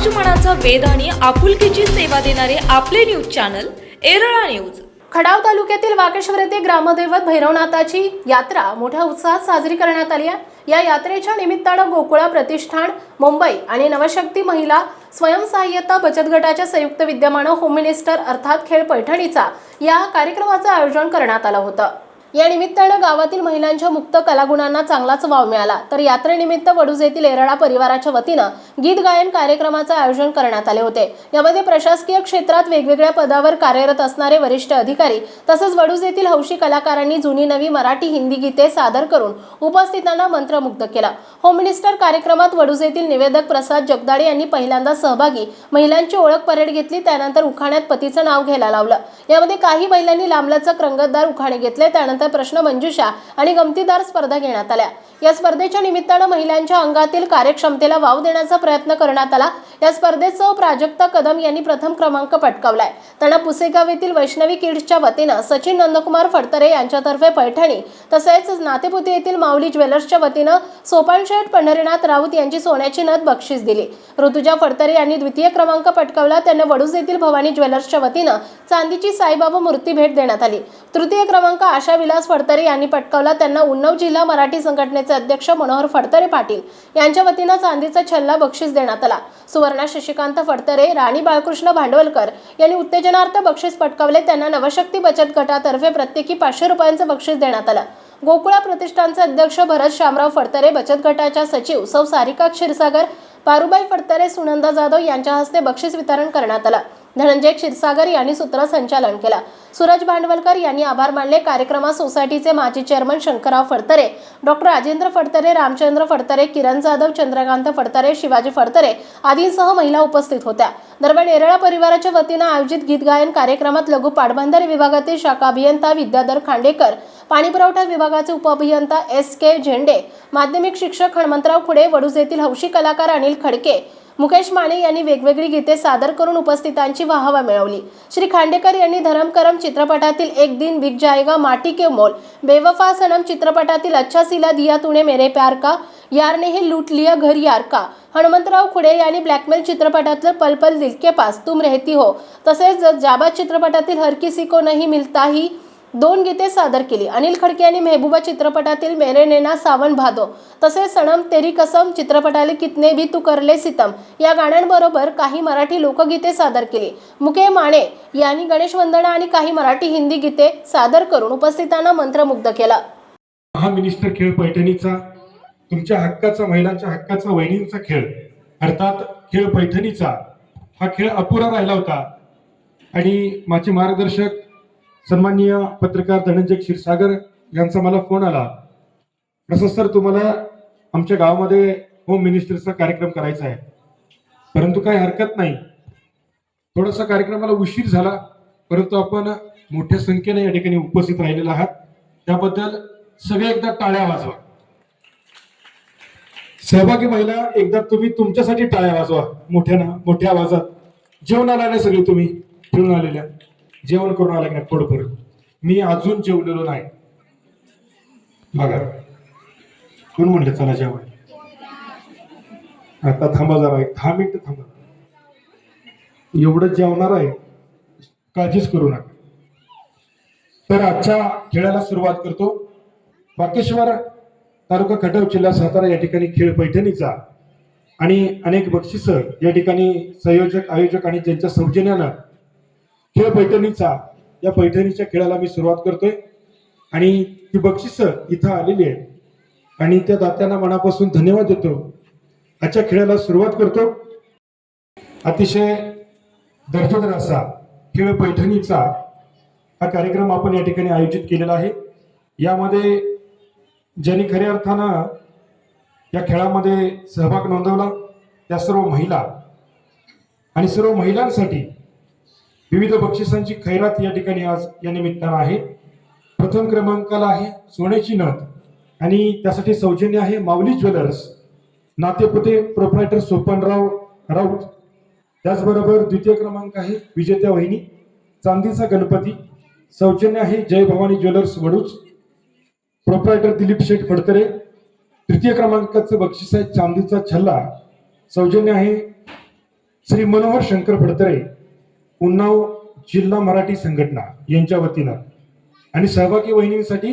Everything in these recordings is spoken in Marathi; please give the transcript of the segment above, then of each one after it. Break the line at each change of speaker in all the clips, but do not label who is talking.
समाजमनाचा वेध आणि आपुलकीची सेवा देणारे आपले न्यूज चॅनल एरळा न्यूज.
खडाव तालुक्यातील वाकेश्वर येथे ग्रामदैवत भैरवनाथाची यात्रा मोठ्या उत्साहात साजरी करण्यात आली आहे. या यात्रेच्या निमित्तानं गोकुळा प्रतिष्ठान मुंबई आणि नवशक्ती महिला स्वयंसहाय्यता बचत गटाच्या संयुक्त विद्यमानं होम मिनिस्टर अर्थात खेळ पैठणीचा या कार्यक्रमाचं आयोजन करण्यात आलं होतं. या निमित्तानं गावातील महिलांच्या मुक्त कलागुणांना चांगलाच वाव मिळाला. तर यात्रेनिमित्त वडूज येथील एरळा परिवाराच्या वतीनं गीत गायन कार्यक्रमाचं आयोजन करण्यात आले होते. यामध्ये प्रशासकीय क्षेत्रात वेगवेगळ्या पदावर कार्यरत असणारे वरिष्ठ अधिकारी तसंच वडूज येथील हौशी कलाकारांनी जुनी नवी मराठी हिंदी गीते सादर करून उपस्थितांना मंत्रमुग्ध केला. होम मिनिस्टर कार्यक्रमात वडूज येथील निवेदक प्रसाद जगदाळे यांनी पहिल्यांदा सहभागी महिलांची ओळख परेड घेतली त्यानंतर उखाण्यात पतीचं नाव घ्यायला लावलं. यामध्ये काही महिलांनी लांबलचक रंगतदार उखाणे घेतले त्यानंतर प्रश्न मंजुषा आणि गमतीदार स्पर्धा घेण्यात आल्या. या स्पर्धेच्या निमित्तानं महिलांच्या अंगातील कार्यक्षमतेला वाव देण्याचा प्रयत्न करण्यात आला. या स्पर्धेत सौ प्राजक्ता कदम यांनी प्रथम क्रमांक पटकावलाय. त्यांना पुसेगाव येथील वैष्णवी किड्सच्या वतीनं सचिन नंदकुमार फडतरे यांच्यातर्फे पैठणी तसेच नातेपुते येथील माऊली ज्वेलर्सच्या वतीनं सोपानशेठ पंढरीनाथ राऊत यांची सोन्याची नथ बक्षीस दिली. ऋतुजा फडतरे यांनी द्वितीय क्रमांक पटकावला. त्यांना वडूज येथील भवानी ज्वेलर्सच्या वतीनं चांदीची साईबाबा मूर्ती भेट देण्यात आली. तृतीय क्रमांक आशा विलास फडतरे यांनी पटकावला. त्यांना उन्नव जिल्हा मराठी संघटनेचे अध्यक्ष मनोहर फडतरे पाटील यांच्या वतीनं चांदीचा छल्ला बक्षीस देण्यात आला. सुवर्ण शशिकांत फडतरे राणी बाळकृष्ण भांडवलकर यांनी उत्तेजनार्थ बक्षीस पटकावले. त्यांना नवशक्ती बचत गटातर्फे प्रत्येकी पाचशे रुपयांचं बक्षीस देण्यात आलं. गोकुळा प्रतिष्ठानचे अध्यक्ष भरत शामराव फडतरे बचत गटाच्या सचिव सौ सारिका क्षीरसागर पारुबाई फडतरे सुनंदा जाधव यांच्या हस्ते बक्षीस वितरण करण्यात आलं. धनंजय क्षीरसागर यांनी सूत्रसंचालन केलं. सूरज भांडवलकर यांनी आभार मानले. कार्यक्रमात सोसायटीचे माजी चेअरमन शंकरराव फडतरे डॉक्टर राजेंद्र फडतरे रामचंद्र फडतरे किरण जाधव चंद्रकांत फडतरे शिवाजी फडतरे आदींसह महिला उपस्थित होत्या. दरम्यान येरळा परिवाराच्या वतीनं आयोजित गीत गायन कार्यक्रमात लघु पाटबंधारे विभागातील शाखा अभियंता विद्याधर खांडेकर पाणीपुरवठा विभागाचे उपअभियंता एस के झेंडे माध्यमिक शिक्षक हणमंतराव खुडे वडूज येथील हौशी कलाकार अनिल खडके मुकेश माने यांनी वेगवेगळी गीते सादर करून उपस्थितांची वाहवा मिळवली. श्री खांडेकर यांनी धरमकरम चित्रपटातील एक दिन भिग जाएगा माटी के मोल बेवफा सनम चित्रपटातील अच्छा सिला दिया तुने मेरे प्यार का यारने हे लूट लिया घर यार का. हनुमंतराव खुडे यांनी ब्लॅकमेल चित्रपटातलं पल पल दिल के पास तुम रहती हो. तसेच जाबा चित्रपटातील हर किसी को नहीं मिलता ही दोन गीते सादर केली. अनिल खडके यांनी मेहबूबा चित्रपटातील मेरे नेना सावन भादो तसेच सणम तेरी कसम चित्रपटाले कितने भी तू करले सितम या गाण्यांबरोबर काही मराठी लोकगीते सादर केली. मुके माने यांनी गणेश वंदना आणि काही मराठी हिंदी गीते सादर करून उपस्थितांना मंत्रमुग्ध केला.
महामिनिस्टर खेळ पैठणीचा तुमच्या हक्काचा महिलांच्या हक्काचा वहिनींचा खेळ अर्थात खेळ पैठणीचा हा खेळ अपुरा राहिला होता. आणि माझे मार्गदर्शक सन्माननीय पत्रकार धनंजय क्षीरसागर यांचा मला फोन आला. प्रसाद सर तुम्हाला आमच्या गावामध्ये होम मिनिस्टरचा कार्यक्रम करायचा आहे. परंतु काही हरकत नाही. थोडासा कार्यक्रमाला उशीर झाला परंतु आपण मोठ्या संख्येने या ठिकाणी उपस्थित राहिलेला आहात. त्याबद्दल सगळे एकदा टाळ्या वाजवा. सहभागी महिला एकदा तुम्ही तुमच्यासाठी टाळ्या वाजवा. मोठ्या मोठ्या आवाजात. जेवण आला नाही सगळे तुम्ही फिरून आलेल्या. जेवण करून आला नाही? पोटभर मी अजून जेवलेलो नाही. बघा. कोण म्हणलं चला जेवण? आता थांबा जरा एक दहा मिनिट थांबा. एवढं जेवणार आहे काळजीच करू नका. तर आजच्या खेळाला सुरुवात करतो. वाकेश्वर तालुका खटाव जिल्हा सातारा या ठिकाणी खेळ पैठणीचा आणि अनेक बक्षिस या ठिकाणी संयोजक आयोजक आणि ज्यांच्या सौजन्यानं खेळ पैठणीचा या पैठणीच्या खेळाला मी सुरुवात करतोय. आणि ती बक्षिस इथं आलेली आहे. आणि त्या दात्यांना मनापासून धन्यवाद देतो. आजच्या खेळाला सुरुवात करतो. अतिशय दर्जेदार असा खेळ पैठणीचा हा कार्यक्रम आपण या ठिकाणी आयोजित केलेला आहे. यामध्ये ज्यांनी खऱ्या अर्थानं या खेळामध्ये सहभाग नोंदवला त्या सर्व महिला आणि सर्व महिलांसाठी विविध बक्षिसांची खैरात या ठिकाणी आज या निमित्तानं आहे. प्रथम क्रमांकाला आहे सोन्याची नथ. आणि त्यासाठी सौजन्य आहे माऊली ज्वेलर्स. नातेपुते प्रोप्रायटर सोपनराव राऊत. त्याचबरोबर द्वितीय क्रमांक आहे विजेत्या वहिनी चांदीचा गणपती. सौजन्य आहे जय भवानी ज्वेलर्स वडूच. प्रोप्रायटर दिलीप शेठ फडतरे. तृतीय क्रमांकाचं बक्षीस आहे चांदीचा छल्ला. सौजन्य आहे श्री मनोहर शंकर फडतरे. उन्नाव जिल्हा मराठी संघटना यांच्या वतीनं आणि सहभागी वहिनींसाठी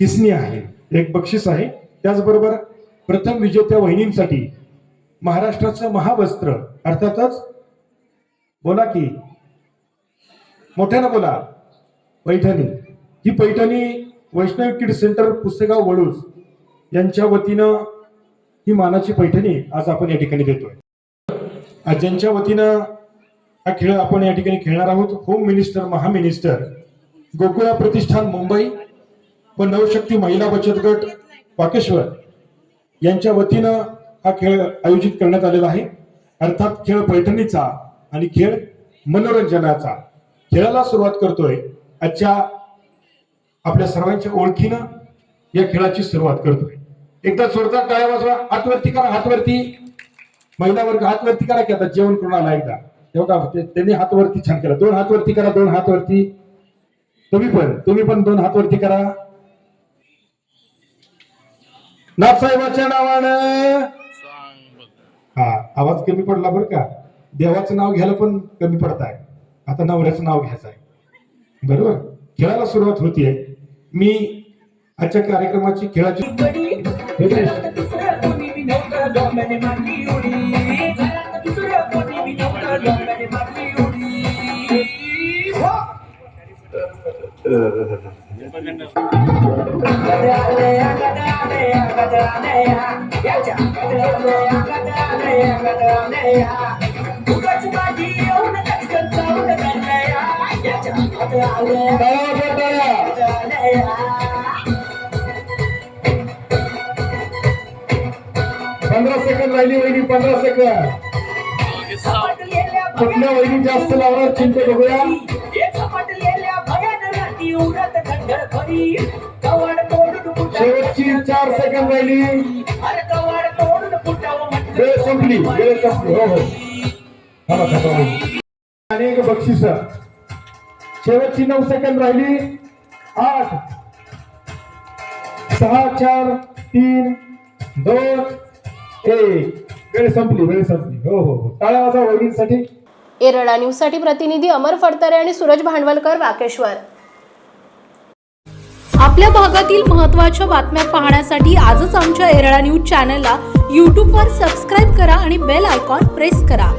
किसनी आहे एक बक्षीस आहे. त्याचबरोबर प्रथम विजेत्या वहिनींसाठी महाराष्ट्राचं महावस्त्र अर्थातच बोला की मोठ्यानं बोला पैठणी. ही पैठणी वैष्णव किड सेंटर पुसेगाव वडूज यांच्या वतीनं ही मानाची पैठणी आज आपण या ठिकाणी देतोय. आज ज्यांच्या वतीनं हा खेळ आपण या ठिकाणी खेळणार आहोत. होम मिनिस्टर महामिनिस्टर गोकुळा प्रतिष्ठान मुंबई व नवशक्ती महिला बचत गट वाकेश्वर यांच्या वतीनं हा खेळ आयोजित करण्यात आलेला आहे. अर्थात खेळ पैठणीचा आणि खेळ मनोरंजनाचा. खेळाला सुरुवात करतोय. आजच्या आपल्या सर्वांच्या ओळखीनं या खेळाची सुरुवात करतोय. एकदा जोरदार टाळ्या वाजवा. हातवरती करा हातवरती. महिला वर्ग हातवरती करा की आता जेवण करून आला एकदा. तेव्हा का ते- त्यांनी हातवरती छान केला दोन हातवरती करा दोन हातवरती तुम्ही पण तुम्ही पण दोन हातवरती करा नाथसाहेबाच्या नावानं हा आवाज कमी पडला बरं का देवाचं नाव घ्यायला पण कमी पडत आहे आता नवऱ्याचं नाव घ्यायचं आहे बरोबर खेळाला सुरुवात होतीये मी आजच्या कार्यक्रमाची खेळाची पंधरा सेकंद राहिली पंधरा सेकंद
झपाटलेल्या
कुठल्या वहिनी जास्त लावणार चिंते बघूया. शेवटची चार सेकंद राहिली. वेळ संपली वेळ संपली. हो हो. अनेक बक्षीस. शेवटची नऊ सेकंद राहिली. आठ. सहा चार तीन दोन एक. वेळ संपली वेळ संपली. हो हो हो. टाळ्या वाजा वहिनींसाठी.
एरळा न्यूजसाठी प्रतिनिधी अमर फडतरे आणि सूरज भांडवलकर वाकेश्वर.
आपल्या भागातील महत्त्वाच्या बातम्या पाहण्यासाठी आजच आमच्या एरळा न्यूज चॅनलला यूट्यूबवर सबस्क्राईब करा आणि बेल आयकॉन प्रेस करा.